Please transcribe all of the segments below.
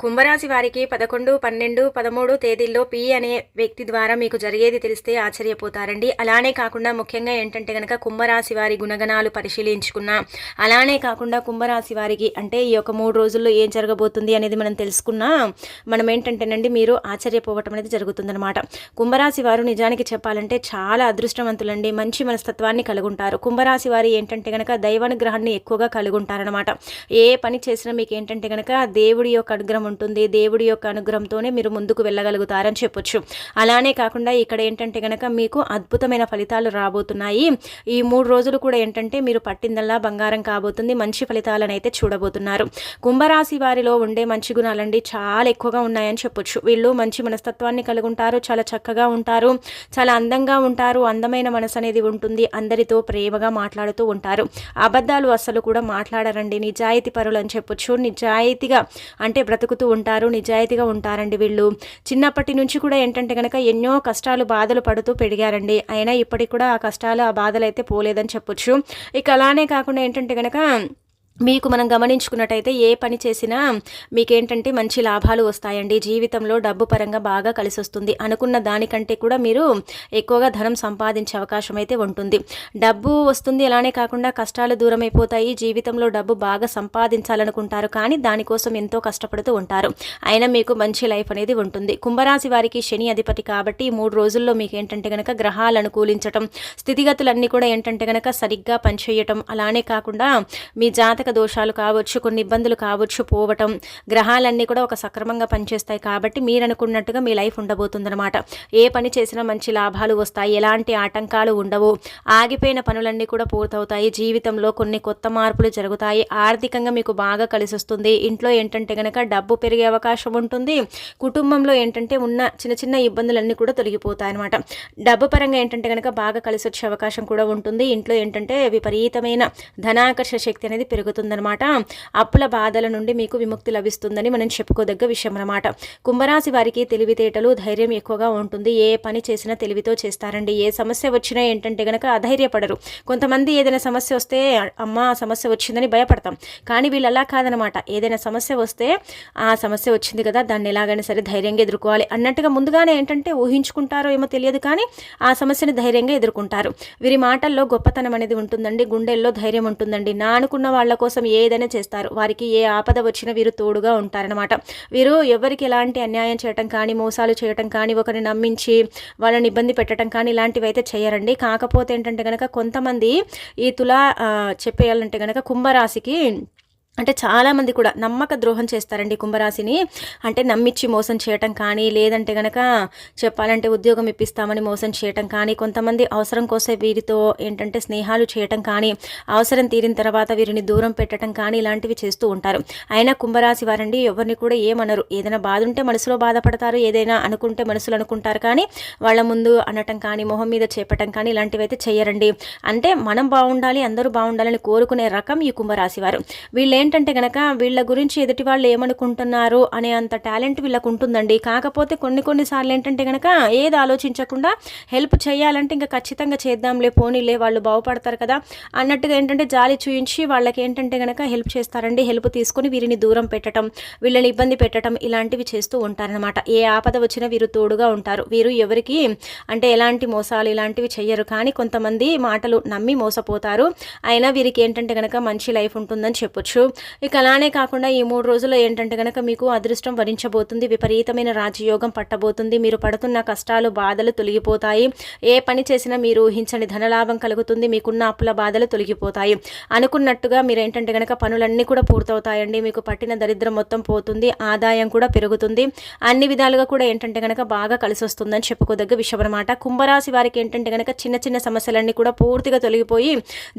కుంభరాశి వారికి పదకొండు పన్నెండు పదమూడు తేదీల్లో పి అనే వ్యక్తి ద్వారా మీకు జరిగేది తెలిస్తే ఆశ్చర్యపోతారండి. అలానే కాకుండా ముఖ్యంగా ఏంటంటే కనుక కుంభరాశి వారి గుణగణాలు పరిశీలించుకున్నా అలానే కాకుండా కుంభరాశి వారికి అంటే ఈ యొక్క మూడు రోజుల్లో ఏం జరగబోతుంది అనేది మనం తెలుసుకున్నా మనం ఏంటంటేనండి మీరు ఆశ్చర్యపోవటం అనేది జరుగుతుందనమాట కుంభరాశి వారు నిజానికి చెప్పాలంటే చాలా అదృష్టవంతులండి. మంచి మనస్తత్వాన్ని కలుగుంటారు. కుంభరాశి వారి ఏంటంటే కనుక దైవానుగ్రహాన్ని ఎక్కువగా కలుగుంటారనమాట ఏ పని చేసినా మీకు ఏంటంటే కనుక దేవుడి యొక్క అనుగ్రహం ఉంటుంది. దేవుడి యొక్క అనుగ్రహంతోనే మీరు ముందుకు వెళ్ళగలుగుతారని చెప్పొచ్చు. అలానే కాకుండా ఇక్కడ ఏంటంటే కనుక మీకు అద్భుతమైన ఫలితాలు రాబోతున్నాయి. ఈ మూడు రోజులు కూడా ఏంటంటే మీరు పట్టిందల్లా బంగారం కాబోతుంది. మంచి ఫలితాలను అయితే చూడబోతున్నారు. కుంభరాశి వారిలో ఉండే మంచి గుణాలండి చాలా ఎక్కువగా ఉన్నాయని చెప్పొచ్చు. వీళ్ళు మంచి మనస్తత్వాన్ని కలిగి ఉంటారు చాలా చక్కగా ఉంటారు చాలా అందంగా ఉంటారు అందమైన మనసు అనేది ఉంటుంది. అందరితో ప్రేమగా మాట్లాడుతూ ఉంటారు. అబద్ధాలు అస్సలు కూడా మాట్లాడరండి. నిజాయితీ పరులు అని చెప్పొచ్చు. నిజాయితీగా అంటే బ్రతుకు బ్రతుకుతూ ఉంటారు నిజాయితీగా ఉంటారండి వీళ్ళు. చిన్నప్పటి నుంచి కూడా ఏంటంటే కనుక ఎన్నో కష్టాలు బాధలు పడుతూ పెరిగారండి. అయినా ఇప్పటికి కూడా ఆ కష్టాలు ఆ బాధలు అయితే పోలేదని చెప్పొచ్చు. ఇక అలానే కాకుండా ఏంటంటే కనుక మీకు మనం గమనించుకున్నట్టయితే ఏ పని చేసినా మీకేంటంటే మంచి లాభాలు వస్తాయండి. జీవితంలో డబ్బు పరంగా బాగా కలిసి వస్తుంది అనుకున్న దానికంటే కూడా మీరు ఎక్కువగా ధనం సంపాదించే అవకాశం అయితే ఉంటుంది. డబ్బు వస్తుంది అలానే కాకుండా కష్టాలు దూరం అయిపోతాయి జీవితంలో డబ్బు బాగా సంపాదించాలనుకుంటారు కానీ దానికోసం ఎంతో కష్టపడుతూ ఉంటారు. అయినా మీకు మంచి లైఫ్ అనేది ఉంటుంది. కుంభరాశి వారికి శని అధిపతి కాబట్టి మూడు రోజుల్లో మీకు ఏంటంటే కనుక గ్రహాలు అనుకూలించటం స్థితిగతులన్నీ కూడా ఏంటంటే కనుక సరిగ్గా పనిచేయటం అలానే కాకుండా మీ జాతక దోషాలు కావచ్చు కొన్ని ఇబ్బందులు కావచ్చు పోవటం గ్రహాలన్నీ కూడా ఒక సక్రమంగా పనిచేస్తాయి కాబట్టి మీరు అనుకున్నట్టుగా మీ లైఫ్ ఉండబోతుందన్నమాట. ఏ పని చేసినా మంచి లాభాలు వస్తాయి ఎలాంటి ఆటంకాలు ఉండవు. ఆగిపోయిన పనులన్నీ కూడా పూర్తవుతాయి. జీవితంలో కొన్ని కొత్త మార్పులు జరుగుతాయి. ఆర్థికంగా మీకు బాగా కలిసి వస్తుంది ఇంట్లో ఏంటంటే కనుక డబ్బు పెరిగే అవకాశం ఉంటుంది. కుటుంబంలో ఏంటంటే ఉన్న చిన్న చిన్న ఇబ్బందులన్నీ కూడా తొలగిపోతాయి అనమాట డబ్బు పరంగా ఏంటంటే కనుక బాగా కలిసి వచ్చే అవకాశం కూడా ఉంటుంది. ఇంట్లో ఏంటంటే విపరీతమైన ధనాకర్ష శక్తి అనేది పెరుగుతుందనమాట అప్పుల బాధల నుండి మీకు విముక్తి లభిస్తుందని మనం చెప్పుకోదగ్గ విషయం అనమాట కుంభరాశి వారికి తెలివితేటలు ధైర్యం ఎక్కువగా ఉంటుంది. ఏ పని చేసినా తెలివితో చేస్తారండి. ఏ సమస్య వచ్చినా ఏంటంటే కనుక అధైర్యపడరు. కొంతమంది ఏదైనా సమస్య వస్తే అమ్మ సమస్య వచ్చిందని భయపడతాం. కానీ వీళ్ళు అలా కాదనమాట ఏదైనా సమస్య వస్తే ఆ సమస్య వచ్చింది కదా దాన్ని ఎలాగైనా సరే ధైర్యంగా ఎదుర్కోవాలి. అన్నట్టుగా ముందుగానే ఏంటంటే ఊహించుకుంటారో ఏమో తెలియదు కానీ ఆ సమస్యని ధైర్యంగా ఎదుర్కొంటారు. వీరి మాటల్లో గొప్పతనం అనేది ఉంటుందండి. గుండెల్లో ధైర్యం ఉంటుందండి. నా అనుకున్న వాళ్ళ కోసం కోసం ఏదైనా చేస్తారు. వారికి ఏ ఆపద వచ్చినా వీరు తోడుగా ఉంటారనమాట వీరు ఎవరికి ఎలాంటి అన్యాయం చేయటం కానీ మోసాలు చేయటం కానీ ఒకరిని నమ్మించి వాళ్ళని ఇబ్బంది పెట్టడం కానీ ఇలాంటివి అయితే చేయరండి. కాకపోతే ఏంటంటే కనుక కొంతమంది ఈ తులా చెప్పేయాలంటే కనుక కుంభరాశికి అంటే చాలామంది కూడా నమ్మక ద్రోహం చేస్తారండి కుంభరాశిని. అంటే నమ్మిచ్చి మోసం చేయటం కానీ లేదంటే గనక చెప్పాలంటే ఉద్యోగం ఇప్పిస్తామని మోసం చేయటం కానీ కొంతమంది అవసరం కోసం వీరితో ఏంటంటే స్నేహాలు చేయటం కానీ అవసరం తీరిన తర్వాత వీరిని దూరం పెట్టడం కానీ ఇలాంటివి చేస్తూ ఉంటారు. అయినా కుంభరాశి వారండి ఎవరిని కూడా ఏమనరు. ఏదైనా బాధ ఉంటే మనసులో బాధపడతారు ఏదైనా అనుకుంటే మనసులు అనుకుంటారు కానీ వాళ్ళ ముందు అనటం కానీ మొహం మీద చేపటం కానీ ఇలాంటివి అయితే చేయరండి అంటే మనం బాగుండాలి అందరూ బాగుండాలని కోరుకునే రకం ఈ కుంభరాశి వారు. వీళ్ళు ఏంటంటే గనక వీళ్ళ గురించి ఎదుటి వాళ్ళు ఏమనుకుంటున్నారు అనే అంత టాలెంట్ వీళ్ళకు ఉంటుందండి కాకపోతే కొన్ని కొన్నిసార్లు ఏంటంటే గనక ఏది ఆలోచించకుండా హెల్ప్ చేయాలంటే ఇంకా ఖచ్చితంగా చేద్దాంలే పోనీలే వాళ్ళు బాగుపడతారు కదా అన్నట్టుగా ఏంటంటే జాలి చూయించి వాళ్ళకి ఏంటంటే గనక హెల్ప్ చేస్తారండి. హెల్ప్ తీసుకొని వీరిని దూరం పెట్టడం వీళ్ళని ఇబ్బంది పెట్టడం ఇలాంటివి చేస్తూ ఉంటారనమాట ఏ ఆపద వచ్చినా వీరు తోడుగా ఉంటారు. వీరు ఎవరికి అంటే ఎలాంటి మోసాలు ఇలాంటివి చెయ్యరు. కానీ కొంతమంది మాటలు నమ్మి మోసపోతారు. అయినా వీరికి ఏంటంటే గనక మంచి లైఫ్ ఉంటుందని చెప్పొచ్చు. ఇక అలానే కాకుండా ఈ మూడు రోజుల్లో ఏంటంటే కనుక మీకు అదృష్టం వరించబోతుంది విపరీతమైన రాజయోగం పట్టబోతుంది మీరు పడుతున్న కష్టాలు బాధలు తొలగిపోతాయి ఏ పని చేసినా మీరు ఊహించని ధనలాభం కలుగుతుంది మీకున్న అప్పుల బాధలు తొలగిపోతాయి. అనుకున్నట్టుగా మీరు ఏంటంటే గనక పనులన్నీ కూడా పూర్తవుతాయండి మీకు పట్టిన దరిద్రం మొత్తం పోతుంది ఆదాయం కూడా పెరుగుతుంది. అన్ని విధాలుగా కూడా ఏంటంటే కనుక బాగా కలిసి వస్తుందని చెప్పుకోదగ్గ విషయం అనమాట కుంభరాశి వారికి ఏంటంటే కనుక చిన్న చిన్న సమస్యలన్నీ కూడా పూర్తిగా తొలగిపోయి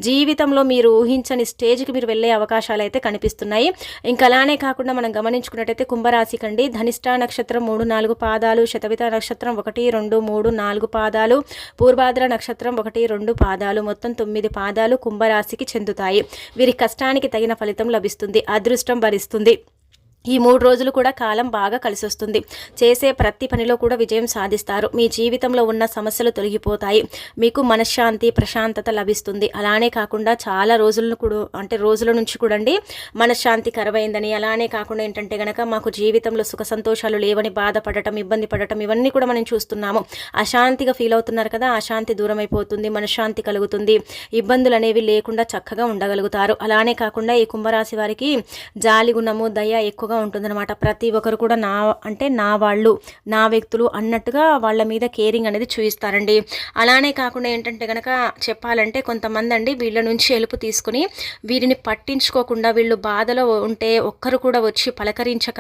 జీవితంలో మీరు ఊహించని స్టేజ్కి మీరు వెళ్ళే అవకాశాలు అయితే కనిపిస్తున్నాయి. ఇంకా అలానే కాకుండా మనం గమనించుకున్నట్టయితే కుంభరాశికండి ధనిష్టా నక్షత్రం మూడు నాలుగు పాదాలు శతవిత నక్షత్రం ఒకటి రెండు మూడు నాలుగు పాదాలు పూర్వాద్ర నక్షత్రం ఒకటి రెండు పాదాలు మొత్తం తొమ్మిది పాదాలు కుంభరాశికి చెందుతాయి. వీరి కష్టానికి తగిన ఫలితం లభిస్తుంది అదృష్టం భరిస్తుంది. ఈ మూడు రోజులు కూడా కాలం బాగా కలిసి వస్తుంది చేసే ప్రతి పనిలో కూడా విజయం సాధిస్తారు. మీ జీవితంలో ఉన్న సమస్యలు తొలగిపోతాయి. మీకు మనశ్శాంతి ప్రశాంతత లభిస్తుంది. అలానే కాకుండా చాలా రోజులను కూడా అంటే రోజుల నుంచి కూడా మనశ్శాంతి కరవైందని అలానే కాకుండా ఏంటంటే గనక మాకు జీవితంలో సుఖ సంతోషాలు లేవని బాధపడటం ఇబ్బంది పడటం ఇవన్నీ కూడా మనం చూస్తున్నాము. అశాంతిగా ఫీల్ అవుతున్నారు కదా అశాంతి దూరం అయిపోతుంది మనశ్శాంతి కలుగుతుంది. ఇబ్బందులు అనేవి లేకుండా చక్కగా ఉండగలుగుతారు. అలానే కాకుండా ఈ కుంభరాశి వారికి జాలి గుణము దయ ఎక్కువ ఎక్కువగా ఉంటుందన్నమాట. ప్రతి ఒక్కరు కూడా నా అంటే నా వాళ్ళు నా వ్యక్తులు అన్నట్టుగా వాళ్ళ మీద కేరింగ్ అనేది చూపిస్తారండి అలానే కాకుండా ఏంటంటే కనుక చెప్పాలంటే కొంతమంది అండి వీళ్ళ నుంచి ఎలుపు తీసుకుని వీరిని పట్టించుకోకుండా వీళ్ళు బాధలో ఉంటే ఒక్కరు కూడా వచ్చి పలకరించక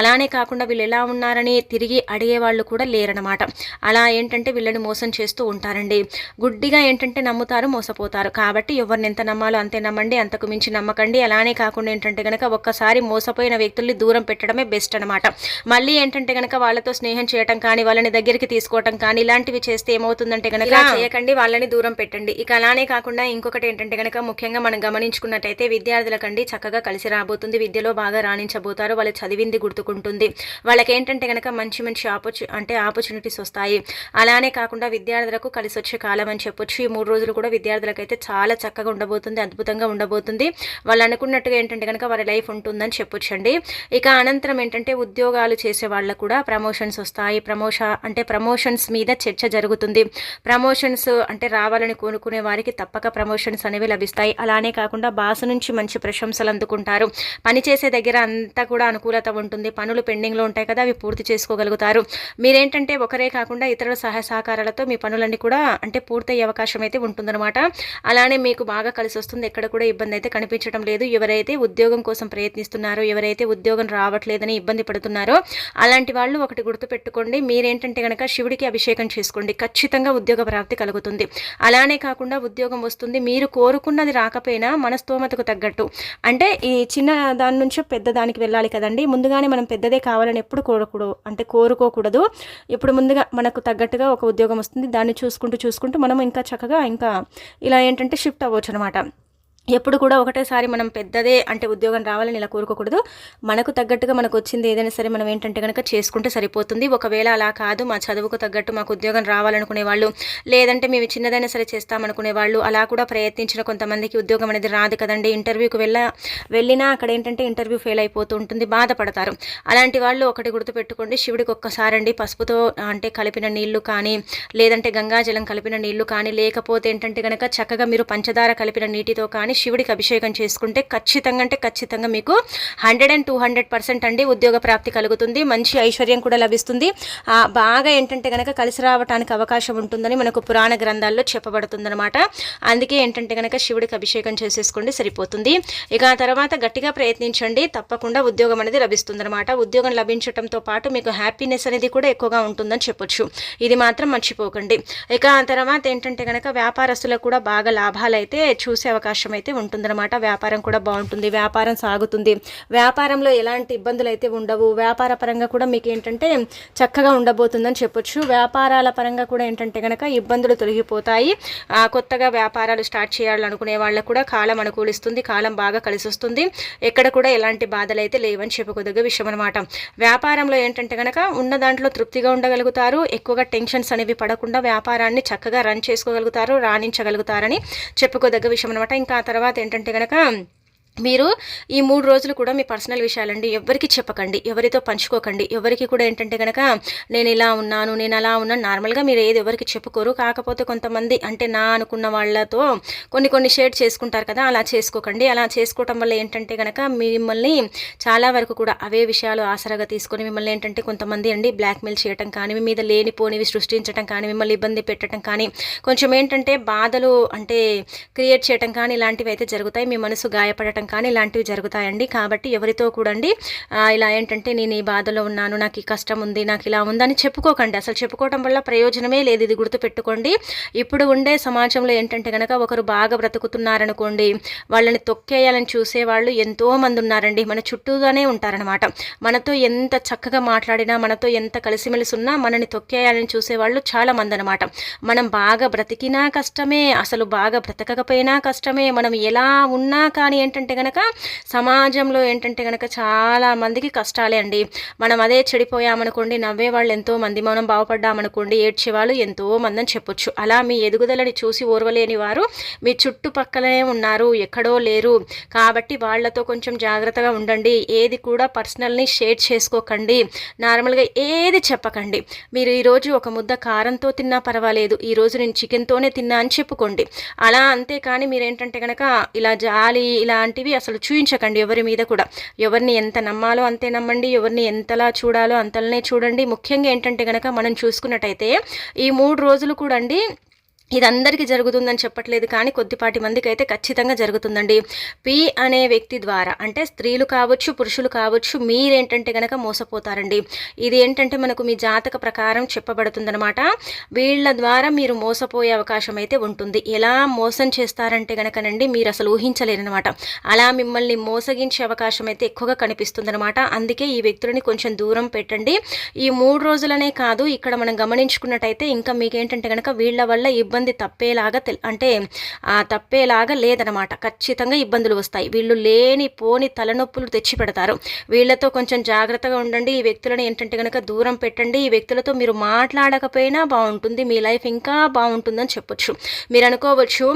అలానే కాకుండా వీళ్ళు ఎలా ఉన్నారని తిరిగి అడిగే వాళ్ళు కూడా లేరనమాట అలా ఏంటంటే వీళ్ళని మోసం చేస్తూ ఉంటారండి. గుడ్డిగా ఏంటంటే నమ్ముతారు మోసపోతారు. కాబట్టి ఎవరిని ఎంత నమ్మాలో అంతే నమ్మండి అంతకు మించి నమ్మకండి. అలానే కాకుండా ఏంటంటే కనుక ఒక్కసారి మోసపోయిన వ్యక్తులు వ్యక్తుల్ని దూరం పెట్టడమే బెస్ట్ అనమాట మళ్ళీ ఏంటంటే కనుక వాళ్ళతో స్నేహం చేయటం కానీ వాళ్ళని దగ్గరికి తీసుకోవటం కానీ ఇలాంటివి చేస్తే ఏమవుతుందంటే కనుక చేయకండి వాళ్ళని దూరం పెట్టండి. ఇక అలానే కాకుండా ఇంకొకటి ఏంటంటే కనుక ముఖ్యంగా మనం గమనించుకున్నట్టయితే విద్యార్థులకండి చక్కగా కలిసి రాబోతుంది. విద్యలో బాగా రాణించబోతారు. వాళ్ళు చదివింది గుర్తుకుంటుంది. వాళ్ళకి ఏంటంటే కనుక మంచి మంచి ఆపర్చు అంటే ఆపర్చునిటీస్ వస్తాయి. అలానే కాకుండా విద్యార్థులకు కలిసి వచ్చే కాలం అని చెప్పొచ్చు. ఈ మూడు రోజులు కూడా విద్యార్థులకైతే అయితే చాలా చక్కగా ఉండబోతుంది అద్భుతంగా ఉండబోతుంది. వాళ్ళు అనుకున్నట్టుగా ఏంటంటే కనుక వారి లైఫ్ ఉంటుందని చెప్పొచ్చండి. ఇక అనంతరం ఏంటంటే ఉద్యోగాలు చేసే వాళ్ళకు కూడా ప్రమోషన్స్ వస్తాయి. ప్రమోష అంటే ప్రమోషన్స్ మీద చర్చ జరుగుతుంది. ప్రమోషన్స్ అంటే రావాలని కోరుకునే వారికి తప్పక ప్రమోషన్స్ అనేవి లభిస్తాయి. అలానే కాకుండా బాస్ నుంచి మంచి ప్రశంసలు అందుకుంటారు. పనిచేసే దగ్గర అంతా కూడా అనుకూలత ఉంటుంది. పనులు పెండింగ్లో ఉంటాయి కదా అవి పూర్తి చేసుకోగలుగుతారు. మీరేంటంటే ఒకరే కాకుండా ఇతరుల సహాయ సహకారాలతో మీ పనులన్నీ కూడా అంటే పూర్తయ్యే అవకాశం అయితే ఉంటుందన్నమాట. అలానే మీకు బాగా కలిసి వస్తుంది ఎక్కడ కూడా ఇబ్బంది అయితే కనిపించడం లేదు. ఎవరైతే ఉద్యోగం కోసం ప్రయత్నిస్తున్నారో ఎవరైతే ఉద్యోగం రావట్లేదని ఇబ్బంది పడుతున్నారో అలాంటి వాళ్ళు ఒకటి గుర్తుపెట్టుకోండి. మీరేంటంటే కనుక శివుడికి అభిషేకం చేసుకోండి. ఖచ్చితంగా ఉద్యోగ ప్రాప్తి కలుగుతుంది. అలానే కాకుండా ఉద్యోగం వస్తుంది. మీరు కోరుకున్నది రాకపోయినా మనస్తోమతకు తగ్గట్టు. అంటే ఈ చిన్న దాని నుంచి పెద్ద దానికి వెళ్ళాలి కదండి. ముందుగానే మనం పెద్దదే కావాలని ఎప్పుడు కోరకూడదు. అంటే కోరుకోకూడదు. ఇప్పుడు ముందుగా మనకు తగ్గట్టుగా ఒక ఉద్యోగం వస్తుంది. దాన్ని చూసుకుంటూ చూసుకుంటూ మనం ఇంకా చక్కగా ఇంకా ఇలా ఏంటంటే షిఫ్ట్ అవ్వచ్చు అనమాట ఎప్పుడు కూడా ఒకటేసారి మనం పెద్దదే అంటే ఉద్యోగం రావాలని ఇలా కోరుకోకూడదు. మనకు తగ్గట్టుగా మనకు వచ్చింది ఏదైనా సరే మనం ఏంటంటే కనుక చేసుకుంటే సరిపోతుంది. ఒకవేళ అలా కాదు మా చదువుకు తగ్గట్టు మాకు ఉద్యోగం రావాలనుకునే వాళ్ళు లేదంటే మేము చిన్నదైనా సరే చేస్తామనుకునే వాళ్ళు అలా కూడా ప్రయత్నించిన కొంతమందికి ఉద్యోగం అనేది రాదు కదండి. ఇంటర్వ్యూకి వెళ్ళ వెళ్ళినా అక్కడ ఏంటంటే ఇంటర్వ్యూ ఫెయిల్ అయిపోతూ ఉంటుంది బాధపడతారు. అలాంటి వాళ్ళు ఒకటి గుర్తుపెట్టుకోండి. శివుడికి ఒక్కసారి అండి పసుపుతో అంటే కలిపిన నీళ్ళు కానీ లేదంటే గంగాజలం కలిపిన నీళ్ళు కానీ లేకపోతే ఏంటంటే కనుక చక్కగా మీరు పంచదార కలిపిన నీటితో కానీ శివుడికి అభిషేకం చేసుకుంటే ఖచ్చితంగా అంటే ఖచ్చితంగా మీకు hundred and two hundred percent అండి ఉద్యోగ ప్రాప్తి కలుగుతుంది. మంచి ఐశ్వర్యం కూడా లభిస్తుంది. బాగా ఏంటంటే కనుక కలిసి రావడానికి అవకాశం ఉంటుందని మనకు పురాణ గ్రంథాల్లో చెప్పబడుతుందన్నమాట. అందుకే ఏంటంటే కనుక శివుడికి అభిషేకం చేసేసుకోండి సరిపోతుంది. ఇక ఆ తర్వాత గట్టిగా ప్రయత్నించండి. తప్పకుండా ఉద్యోగం అనేది లభిస్తుందన్నమాట. ఉద్యోగం లభించడంతో పాటు మీకు హ్యాపీనెస్ అనేది కూడా ఎక్కువగా ఉంటుందని చెప్పొచ్చు. ఇది మాత్రం మర్చిపోకండి. ఇక ఆ తర్వాత ఏంటంటే కనుక వ్యాపారస్తులకు కూడా బాగా లాభాలు అయితే చూసే అవకాశం అయితే అయితే ఉంటుందన్నమాట. వ్యాపారం కూడా బాగుంటుంది వ్యాపారం సాగుతుంది. వ్యాపారంలో ఎలాంటి ఇబ్బందులు అయితే ఉండవు. వ్యాపార పరంగా కూడా మీకు ఏంటంటే చక్కగా ఉండబోతుందని చెప్పొచ్చు. వ్యాపారాల పరంగా కూడా ఏంటంటే కనుక ఇబ్బందులు తొలగిపోతాయి. కొత్తగా వ్యాపారాలు స్టార్ట్ చేయాలనుకునే వాళ్ళకు కూడా కాలం అనుకూలిస్తుంది కాలం బాగా కలిసి వస్తుంది ఎక్కడ కూడా ఎలాంటి బాధలు అయితే లేవని చెప్పుకోదగ్గ విషయం అనమాట వ్యాపారంలో ఏంటంటే కనుక ఉన్న దాంట్లో తృప్తిగా ఉండగలుగుతారు ఎక్కువగా టెన్షన్స్ అనేవి పడకుండా వ్యాపారాన్ని చక్కగా రన్ చేసుకోగలుగుతారు రాణించగలుగుతారని చెప్పుకోదగ్గ విషయం అనమాట ఇంకా తర్వాత ఏంటంటే కనుక మీరు ఈ మూడు రోజులు కూడా మీ పర్సనల్ విషయాలండి ఎవరికి చెప్పకండి ఎవరితో పంచుకోకండి. ఎవరికి కూడా ఏంటంటే కనుక నేను ఇలా ఉన్నాను నేను అలా ఉన్నాను నార్మల్గా మీరు ఏది ఎవరికి చెప్పుకోరు. కాకపోతే కొంతమంది అంటే నా అనుకున్న వాళ్ళతో కొన్ని కొన్ని షేర్ చేసుకుంటారు కదా అలా చేసుకోకండి. అలా చేసుకోవటం వల్ల ఏంటంటే కనుక మిమ్మల్ని చాలా వరకు కూడా అవే విషయాలు ఆసరాగా తీసుకొని మిమ్మల్ని ఏంటంటే కొంతమంది అండి బ్లాక్మెయిల్ చేయటం కానీ మీ మీద లేనిపోనివి సృష్టించడం కానీ మిమ్మల్ని ఇబ్బంది పెట్టడం కానీ కొంచెం ఏంటంటే బాధలు అంటే క్రియేట్ చేయటం కానీ ఇలాంటివి అయితే జరుగుతాయి. మీ మనసు గాయపడటం కానీ ఇలాంటివి జరుగుతాయండి. కాబట్టి ఎవరితో కూడండి ఇలా ఏంటంటే నేను ఈ బాధలో ఉన్నాను నాకు ఈ కష్టం ఉంది నాకు ఇలా ఉందని చెప్పుకోకండి. అసలు చెప్పుకోవటం వల్ల ప్రయోజనమే లేదు ఇది గుర్తుపెట్టుకోండి. ఇప్పుడు ఉండే సమాజంలో ఏంటంటే కనుక ఒకరు బాగా బ్రతుకుతున్నారనుకోండి వాళ్ళని తొక్కేయాలని చూసే వాళ్ళు ఎంతో మంది ఉన్నారండి. మన చుట్టూగానే ఉంటారనమాట మనతో ఎంత చక్కగా మాట్లాడినా మనతో ఎంత కలిసిమెలిసి ఉన్నా మనని తొక్కేయాలని చూసేవాళ్ళు చాలా మంది అనమాట మనం బాగా బ్రతికినా కష్టమే అసలు బాగా బ్రతకకపోయినా కష్టమే మనం ఎలా ఉన్నా కానీ ఏంటంటే ఏంటంటే కనుక సమాజంలో ఏంటంటే కనుక చాలా మందికి కష్టాలే అండి. మనం అదే చెడిపోయామనుకోండి నవ్వే వాళ్ళు ఎంతో మంది మనం బాగుపడ్డామనుకోండి ఏడ్చేవాళ్ళు ఎంతో మంది అని చెప్పొచ్చు. అలా మీ ఎదుగుదలని చూసి ఓర్వలేని వారు మీ చుట్టుపక్కలనే ఉన్నారు ఎక్కడో లేరు. కాబట్టి వాళ్ళతో కొంచెం జాగ్రత్తగా ఉండండి. ఏది కూడా పర్సనల్ని షేర్ చేసుకోకండి. నార్మల్గా ఏది చెప్పకండి. మీరు ఈరోజు ఒక ముద్ద కారంతో తిన్నా పర్వాలేదు. ఈరోజు నేను చికెన్తోనే తిన్నా అని చెప్పుకోండి. అలా అంతేకాని మీరేంటంటే కనుక ఇలా జాలి ఇలాంటి ఇలాంటివి అసలు చూయించకండి ఎవరి మీద కూడా. ఎవరిని ఎంత నమ్మాలో అంతే నమ్మండి ఎవరిని ఎంతలా చూడాలో అంతలనే చూడండి. ముఖ్యంగా ఏంటంటే కనుక మనం చూసుకున్నట్టయితే ఈ మూడు రోజులు కూడా అండి ఇది అందరికీ జరుగుతుందని చెప్పట్లేదు కానీ కొద్దిపాటి మందికి అయితే ఖచ్చితంగా జరుగుతుందండి. పి అనే వ్యక్తి ద్వారా అంటే స్త్రీలు కావచ్చు పురుషులు కావచ్చు మీరేంటంటే కనుక మోసపోతారండి. ఇది ఏంటంటే మనకు మీ జాతక ప్రకారం చెప్పబడుతుందనమాట వీళ్ళ ద్వారా మీరు మోసపోయే అవకాశం అయితే ఉంటుంది. ఎలా మోసం చేస్తారంటే కనుకనండి మీరు అసలు ఊహించలేరనమాట అలా మిమ్మల్ని మోసగించే అవకాశం అయితే ఎక్కువగా కనిపిస్తుందనమాట అందుకే ఈ వ్యక్తులని కొంచెం దూరం పెట్టండి. ఈ మూడు రోజులనే కాదు ఇక్కడ మనం గమనించుకున్నట్టయితే ఇంకా మీకేంటంటే కనుక వీళ్ళ వల్ల ఇబ్బంది ఇబ్బంది తప్పేలాగా తెల్ అంటే ఆ తప్పేలాగా లేదనమాట. ఖచ్చితంగా ఇబ్బందులు వస్తాయి. వీళ్ళు లేని పోని తలనొప్పులు తెచ్చి పెడతారు. వీళ్ళతో కొంచెం జాగ్రత్తగా ఉండండి. ఈ వ్యక్తులను ఏంటంటే కనుక దూరం పెట్టండి. ఈ వ్యక్తులతో మీరు మాట్లాడకపోయినా బాగుంటుంది. మీ లైఫ్ ఇంకా బాగుంటుందని చెప్పొచ్చు. మీరు అనుకోవచ్చు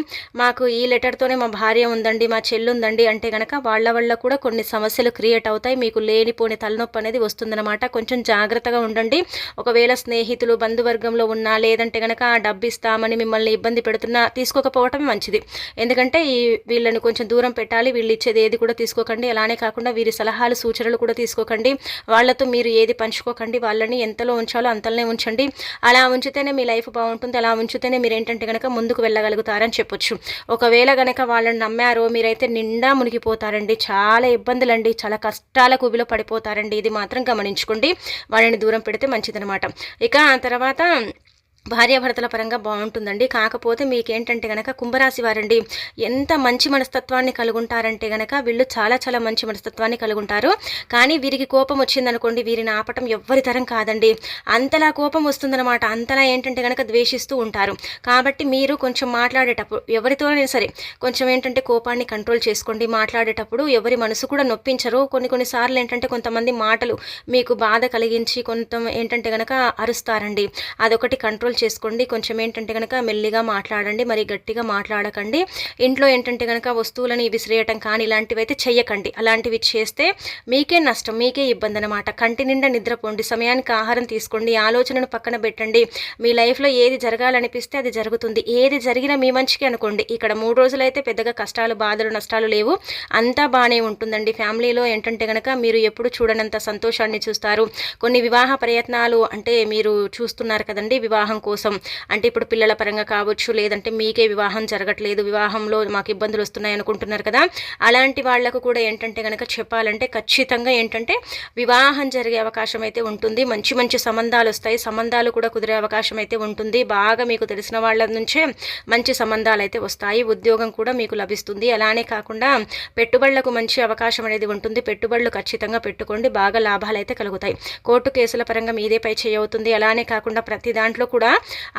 మాకు ఈ లెటర్తోనే మా భార్య ఉందండి మా చెల్లి ఉందండి అంటే కనుక వాళ్ళ వల్ల కూడా కొన్ని సమస్యలు క్రియేట్ అవుతాయి. మీకు లేనిపోని తలనొప్పి అనేది వస్తుందన్నమాట కొంచెం జాగ్రత్తగా ఉండండి. ఒకవేళ స్నేహితులు బంధువర్గంలో ఉన్నా లేదంటే కనుక డబ్బు ఇస్తామని మిమ్మల్ని మిమ్మల్ని ఇబ్బంది పెడుతున్నా తీసుకోకపోవటమే మంచిది. ఎందుకంటే ఈ వీళ్ళని కొంచెం దూరం పెట్టాలి వీళ్ళు ఇచ్చేది ఏది కూడా తీసుకోకండి. అలానే కాకుండా వీరి సలహాలు సూచనలు కూడా తీసుకోకండి. వాళ్ళతో మీరు ఏది పంచుకోకండి వాళ్ళని ఎంతలో ఉంచాలో అంతలోనే ఉంచండి. అలా ఉంచితేనే మీ లైఫ్ బాగుంటుంది అలా ఉంచితేనే మీరు ఏంటంటే కనుక ముందుకు వెళ్ళగలుగుతారని చెప్పొచ్చు. ఒకవేళ కనుక వాళ్ళని నమ్మారో మీరైతే నిండా మునిగిపోతారండి. చాలా ఇబ్బందులండి చాలా కష్టాల కుబిలో పడిపోతారండి. ఇది మాత్రం గమనించుకోండి. వాళ్ళని దూరం పెడితే మంచిదనమాట ఇక ఆ తర్వాత భార్యాభర్తల పరంగా బాగుంటుందండి. కాకపోతే మీకు ఏంటంటే గనక కుంభరాశి వారండి ఎంత మంచి మనస్తత్వాన్ని కలుగుంటారంటే గనక వీళ్ళు చాలా చాలా మంచి మనస్తత్వాన్ని కలుగుంటారు. కానీ వీరికి కోపం వచ్చిందనుకోండి వీరిని ఆపటం ఎవ్వరి తరం కాదండి. అంతలా కోపం వస్తుందన్నమాట. అంతలా ఏంటంటే గనక ద్వేషిస్తూ ఉంటారు. కాబట్టి మీరు కొంచెం మాట్లాడేటప్పుడు ఎవరితోనైనా సరే కొంచెం ఏంటంటే కోపాన్ని కంట్రోల్ చేసుకోండి. మాట్లాడేటప్పుడు ఎవరి మనసు కూడా నొప్పించరు. కొన్ని కొన్నిసార్లు ఏంటంటే కొంతమంది మాటలు మీకు బాధ కలిగించి కొంత ఏంటంటే గనక అరుస్తారండి. అదొకటి కంట్రోల్ కంట్రోల్ చేసుకోండి. కొంచెం ఏంటంటే కనుక మెల్లిగా మాట్లాడండి. మరి గట్టిగా మాట్లాడకండి. ఇంట్లో ఏంటంటే కనుక వస్తువులని విసిరేయటం కానీ ఇలాంటివి అయితే చెయ్యకండి. అలాంటివి చేస్తే మీకే నష్టం మీకే ఇబ్బంది అనమాట కంటి నిండా నిద్రపోండి. సమయానికి ఆహారం తీసుకోండి. ఆలోచనను పక్కన పెట్టండి. మీ లైఫ్లో ఏది జరగాలనిపిస్తే అది జరుగుతుంది. ఏది జరిగినా మీ మంచికి అనుకోండి. ఇక్కడ మూడు రోజులైతే పెద్దగా కష్టాలు బాధలు నష్టాలు లేవు. అంతా బాగానే ఉంటుందండి. ఫ్యామిలీలో ఏంటంటే కనుక మీరు ఎప్పుడు చూడనంత సంతోషాన్ని చూస్తారు. కొన్ని వివాహ ప్రయత్నాలు అంటే మీరు చూస్తున్నారు కదండి. వివాహం కోసం. అంటే ఇప్పుడు పిల్లల పరంగా కావచ్చు లేదంటే మీకే వివాహం జరగట్లేదు వివాహంలో మాకు ఇబ్బందులు వస్తున్నాయి అనుకుంటున్నారు కదా. అలాంటి వాళ్ళకు కూడా ఏంటంటే కనుక చెప్పాలంటే ఖచ్చితంగా ఏంటంటే వివాహం జరిగే అవకాశం అయితే ఉంటుంది. మంచి మంచి సంబంధాలు వస్తాయి. సంబంధాలు కూడా కుదిరే అవకాశం అయితే ఉంటుంది. బాగా మీకు తెలిసిన వాళ్ళ నుంచే మంచి సంబంధాలు అయితే వస్తాయి. ఉద్యోగం కూడా మీకు లభిస్తుంది. అలానే కాకుండా పెట్టుబడులకు మంచి అవకాశం అనేది ఉంటుంది. పెట్టుబడులు ఖచ్చితంగా పెట్టుకోండి. బాగా లాభాలు అయితే కలుగుతాయి. కోర్టు కేసుల పరంగా మీదే పై చేయవుతుంది అలానే కాకుండా ప్రతి దాంట్లో కూడా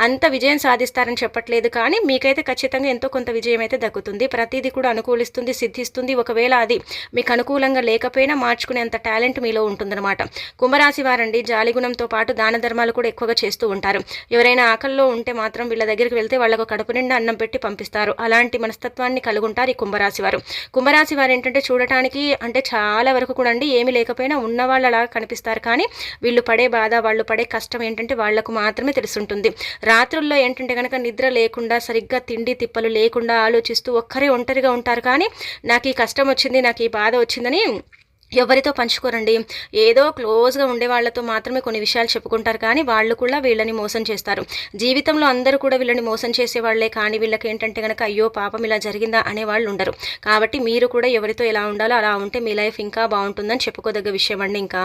అంత విజయం సాధిస్తారని చెప్పట్లేదు కానీ మీకైతే ఖచ్చితంగా ఎంతో కొంత విజయం అయితే దక్కుతుంది. ప్రతిదీ కూడా అనుకూలిస్తుంది సిద్ధిస్తుంది. ఒకవేళ అది మీకు అనుకూలంగా లేకపోయినా మార్చుకునేంత టాలెంట్ మీలో ఉంటుందన్నమాట. కుంభరాశి వారండి జాలిగుణంతో పాటు దాన ధర్మాలు కూడా ఎక్కువగా చేస్తూ ఉంటారు. ఎవరైనా ఆకల్లో ఉంటే మాత్రం వీళ్ళ దగ్గరికి వెళ్తే వాళ్ళకు కడుపు నిండా అన్నం పెట్టి పంపిస్తారు. అలాంటి మనస్తత్వాన్ని కలుగుంటారు ఈ కుంభరాశి వారు. కుంభరాశి వారు ఏంటంటే చూడటానికి అంటే చాలా వరకు కూడా అండి ఏమి లేకపోయినా ఉన్న వాళ్ళలాగా కనిపిస్తారు. కానీ వీళ్ళు పడే బాధ వాళ్ళు పడే కష్టం ఏంటంటే వాళ్ళకు మాత్రమే తెలుసుంటుంది. ఉంటుంది. రాత్రుల్లో ఏంటంటే కనుక నిద్ర లేకుండా సరిగ్గా తిండి తిప్పలు లేకుండా ఆలోచిస్తూ ఒక్కరే ఒంటరిగా ఉంటారు. కానీ నాకు ఈ కష్టం వచ్చింది నాకు ఈ బాధ వచ్చిందని ఎవరితో పంచుకోరండి. ఏదో క్లోజ్గా ఉండే వాళ్ళతో మాత్రమే కొన్ని విషయాలు చెప్పుకుంటారు. కానీ వాళ్ళు కూడా వీళ్ళని మోసం చేస్తారు. జీవితంలో అందరూ కూడా వీళ్ళని మోసం చేసే వాళ్ళే కానీ వీళ్ళకి ఏంటంటే కనుక అయ్యో పాపం ఇలా జరిగిందా అనే వాళ్ళు ఉండరు. కాబట్టి మీరు కూడా ఎవరితో ఎలా ఉండాలో అలా ఉంటే మీ లైఫ్ ఇంకా బాగుంటుందని చెప్పుకోదగ్గ విషయం అండి ఇంకా.